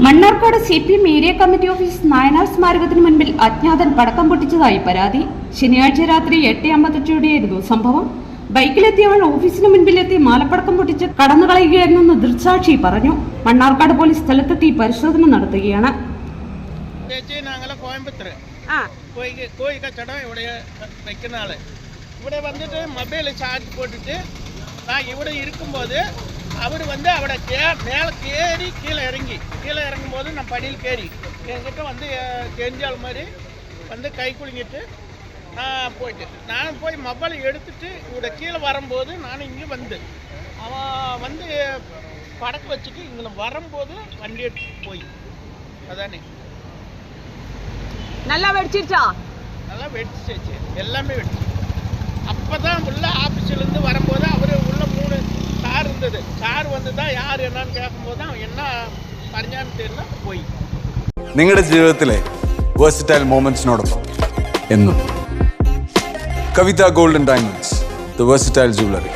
Mannarkkad C P M area committee office Nayanar സ്മാരകത്തിന് മുൻപിൽ അജ്ഞാതൻ പടക്കം പൊട്ടിച്ചതായി പരാതി ശനിയാഴ്ച രാത്രി എട്ട് അമ്പത്തഞ്ചോടെയായിരുന്നു സംഭവം ബൈക്കിലെത്തിയവൾ ഓഫീസിന് മുൻപിലെത്തി മാലപ്പടക്കം പൊട്ടിച്ച് കടന്നു കളയുകയായിരുന്നെന്ന് ദൃക്സാക്ഷി പറഞ്ഞു മണ്ണാർക്കാട് പോലീസ് സ്ഥലത്തെത്തി പരിശോധന നടത്തുകയാണ് ചേച്ചി ഞങ്ങളെ കോയമ്പത്തൂർ ആ കോഴി കോഴി കച്ചവടം ഇവിടെ வைக்கிற ஆள் ഇവിടെ വന്നിട്ട് മൊബൈൽ ചാർജ് போட்டுட்டு நான் ഇവിടെ இருக்கும்போது அவர் வந்து அவட கே மேலே கேறி கீழே இறங்கி கீழே இறங்கும்போது நான் படியில் கேறி. என்கிட்ட வந்து அஹ், தெரிஞ்சாள் மாதிரி வந்து கை குலுங்கிட்டு நான் போயிட்டு. நான் போய் மொபைல் எடுத்துட்டு இவட கீழே வரும்போது நான் இங்கே வந்து. அவன் வந்து படக்கு வச்சுட்டு இங்கே வரும்போது வண்டி எடுத்து போய். அதானே. நல்லா வெடிச்சிருச்சா? நல்லா வெடிச்சிச்சு எல்லாமே வெடிச்சு அப்போ தான் உள்ள ஆஃபீஸ்லேருந்து வரும்போது அவர் உள்ள மூணு கார் இருந்தது. கார் வந்து தான் யார் என்னன்னு கேட்கும்போது அவன் என்ன പോയി. നിങ്ങളുടെ ജീവിതത്തിലെ വേഴ്സിറ്റൈൽ മൂമെന്റ്സിനോടൊപ്പം എന്നും. Kavitha golden diamonds the versatile jewellery